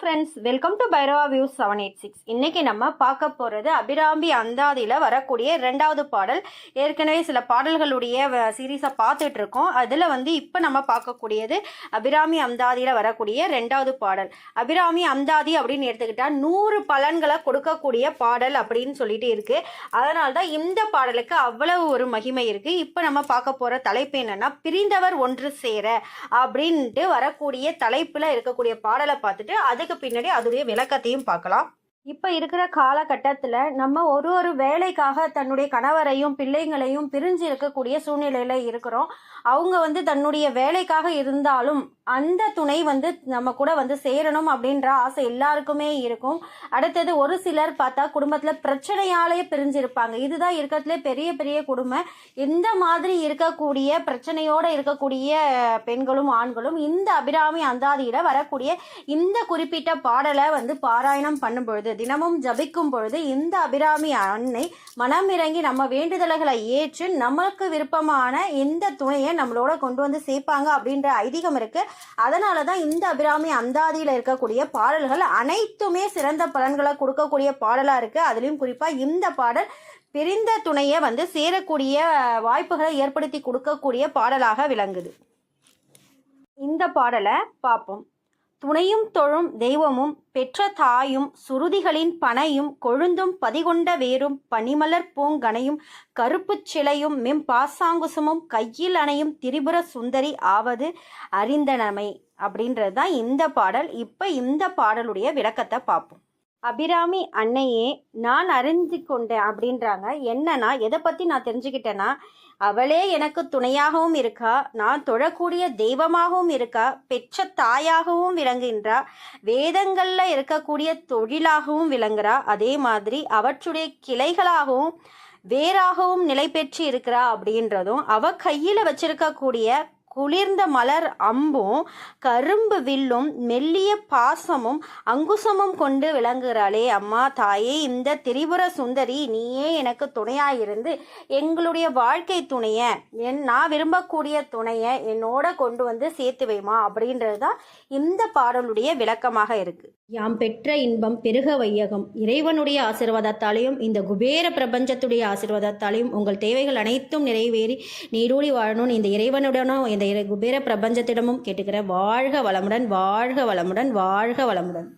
Friends welcome to Bhairava views seven eight six இன்னைக்கு நம்ம பார்க்க போகிறது அபிராமி அந்தாதியில் வரக்கூடிய ரெண்டாவது பாடல். ஏற்கனவே சில பாடல்களுடைய சீரீஸை பார்த்துட்டு இருக்கோம் அதில் வந்து இப்போ நம்ம பார்க்கக்கூடியது அபிராமி அந்தாதியில் வரக்கூடிய ரெண்டாவது பாடல். அபிராமி அந்தாதி அப்படின்னு எடுத்துக்கிட்டால் நூறு பலன்களை கொடுக்கக்கூடிய பாடல் அப்படின்னு சொல்லிட்டு இருக்கு. அதனால தான் இந்த பாடலுக்கு அவ்வளவு ஒரு மகிமை இருக்கு. இப்போ நம்ம பார்க்க போகிற தலைப்பு என்னன்னா பிரிந்தவர் ஒன்று சேர அப்படின்ட்டு வரக்கூடிய தலைப்பில் இருக்கக்கூடிய பாடலை பார்த்துட்டு அதுக்கு பின்னாடி அதோடைய விளக்கத்தையும் பார்க்கலாம். இப்போ இருக்கிற காலகட்டத்தில் நம்ம ஒரு ஒரு வேலைக்காக தன்னுடைய கணவரையும் பிள்ளைங்களையும் பிரிஞ்சு இருக்கக்கூடிய சூழ்நிலையில் இருக்கிறோம். அவங்க வந்து தன்னுடைய வேலைக்காக இருந்தாலும் அந்த துணை வந்து நம்ம கூட வந்து சேரணும் அப்படின்ற ஆசை எல்லாருக்குமே இருக்கும். அடுத்தது ஒரு சிலர் பார்த்தா குடும்பத்தில் பிரச்சனையாலேயே பிரிஞ்சிருப்பாங்க. இதுதான் இருக்கிறதுலே பெரிய பெரிய குடும்பம் இந்த மாதிரி இருக்கக்கூடிய பிரச்சனையோடு இருக்கக்கூடிய பெண்களும் ஆண்களும் இந்த அபிராமி அந்தாதியில் வரக்கூடிய இந்த குறிப்பிட்ட பாடலை வந்து பாராயணம் பண்ணும் பொழுது தினமும் ஜபிக்கும் பொழுது இந்த அபிராமி அன்னை மனம் இறங்கி நம்ம வேண்டுதல்களை ஏற்று நமக்கு விருப்பமான இந்த துணையை நம்மளோட கொண்டு வந்து சேர்ப்பாங்க அப்படின்ற ஐதீகம் இருக்கு. அதனால தான் இந்த அபிராமி அந்தாதியில் இருக்கக்கூடிய பாடல்கள் அனைத்துமே சிறந்த பலன்களை கொடுக்கக்கூடிய பாடலாக இருக்குது அதுலேயும் குறிப்பாக இந்த பாடல் பிரிந்த துணையை வந்து சேரக்கூடிய வாய்ப்புகளை ஏற்படுத்தி கொடுக்கக்கூடிய பாடலாக விளங்குது. இந்த பாடலை பார்ப்போம். துணையும் தொழும் தெய்வமும் பெற்ற தாயும் சுருதிகளின் பனையும் கொழுந்தும் பதிகொண்ட வேரும் பனிமலர் பூங்கனையும் கருப்புச் சிலையும் மெம் பாசாங்குசமும் கையில் அணையும் திரிபுர சுந்தரி ஆவது அறிந்தனமை. அப்படின்றது தான் இந்த பாடல். இப்போ இந்த பாடலுடைய விளக்கத்தை பார்ப்போம். அபிராமி அன்னையே நான் அறிந்து கொண்டேன் அப்படின்றாங்க. என்னன்னா எதை பற்றி நான் தெரிஞ்சுக்கிட்டேன்னா அவளே எனக்கு துணையாகவும் இருக்கா நான் தொழக்கூடிய தெய்வமாகவும் இருக்கா பெற்ற தாயாகவும் விளங்குகின்றா வேதங்களில் இருக்கக்கூடிய தொழிலாகவும் விளங்குறா அதே மாதிரி அவற்றுடைய கிளைகளாகவும் வேறாகவும் நிலை பெற்று இருக்கிறா அப்படின்றதும் அவ கையில் வச்சிருக்கக்கூடிய குளிர்ந்த மலர் அம்பும் கரும்பு வில்லும் மெல்லிய பாசமும் அங்குசமும் கொண்டு விளங்குகிறாளே அம்மா. தாயே இந்த திரிபுர சுந்தரி நீயே எனக்கு துணையாயிருந்து எங்களுடைய வாழ்க்கை துணைய என் நான் விரும்பக்கூடிய துணைய என்னோட கொண்டு வந்து சேர்த்து வைமா அப்படின்றது தான் இந்த பாடலுடைய விளக்கமாக இருக்கு. யாம் பெற்ற இன்பம் பெருக வையகம். இறைவனுடைய ஆசிர்வாதத்தாலையும் இந்த குபேர பிரபஞ்சத்துடைய ஆசிர்வாதத்தாலையும் உங்கள் தேவைகள் அனைத்தும் நிறைவேறி நீடூழி வாழணும்னு இந்த இறைவனுடனும் இந்த குபேர பிரபஞ்சத்திடமும் கேட்டுக்கிற வாழ்க வளமுடன் வாழ்க வளமுடன் வாழ்க வளமுடன்.